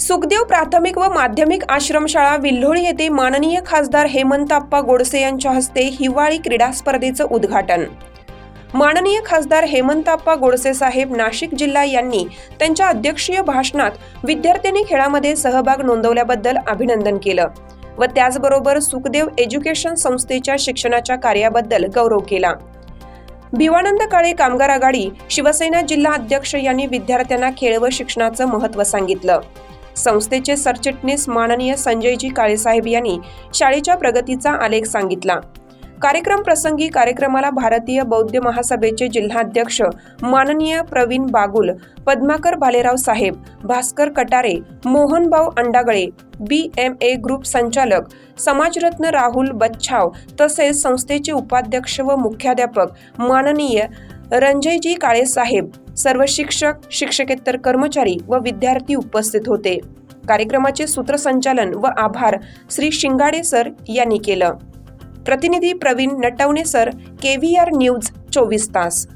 सुखदेव प्राथमिक व माध्यमिक आश्रमशाळा विल्होळी येथे माननीय खासदार हेमंत आप्पा गोडसे यांच्या हस्ते हिवाळी क्रीडा स्पर्धेचं उद्घाटन. माननीय खासदार हेमंताप्पा गोडसे साहेब नाशिक जिल्हा यांनी त्यांच्या अध्यक्षीय भाषणात विद्यार्थ्यांनी खेळामध्ये सहभाग नोंदवल्याबद्दल अभिनंदन केलं व त्याचबरोबर सुखदेव एज्युकेशन संस्थेच्या शिक्षणाच्या कार्याबद्दल गौरव केला. भिवानंद काळे कामगार आघाडी शिवसेना जिल्हा अध्यक्ष यांनी विद्यार्थ्यांना खेळ व शिक्षणाचं महत्त्व सांगितलं. संस्थेचे सरचिटणीस माननीय संजयजी काळेसाहेब यांनी शाळेच्या प्रगतीचा आलेख सांगितला. कार्यक्रम प्रसंगी कार्यक्रमाला भारतीय बौद्ध महासभेचे जिल्हाध्यक्ष माननीय प्रवीण बागुल पद्माकर भालेराव साहेब Bhaskar Katare मोहनभाऊ Andagale B M A group संचालक समाजरत्न राहुल बच्छाव तसेच संस्थेचे उपाध्यक्ष व मुख्याध्यापक माननीय रंजयजी काळे साहेब सर्व शिक्षक शिक्षकेतर कर्मचारी व विद्यार्थी उपस्थित होते. कार्यक्रमाचे सूत्रसंचालन व आभार श्री शिंगाडे सर यांनी केलं. प्रतिनिधी Pravin Natwane sir K V R news चोवीस तास.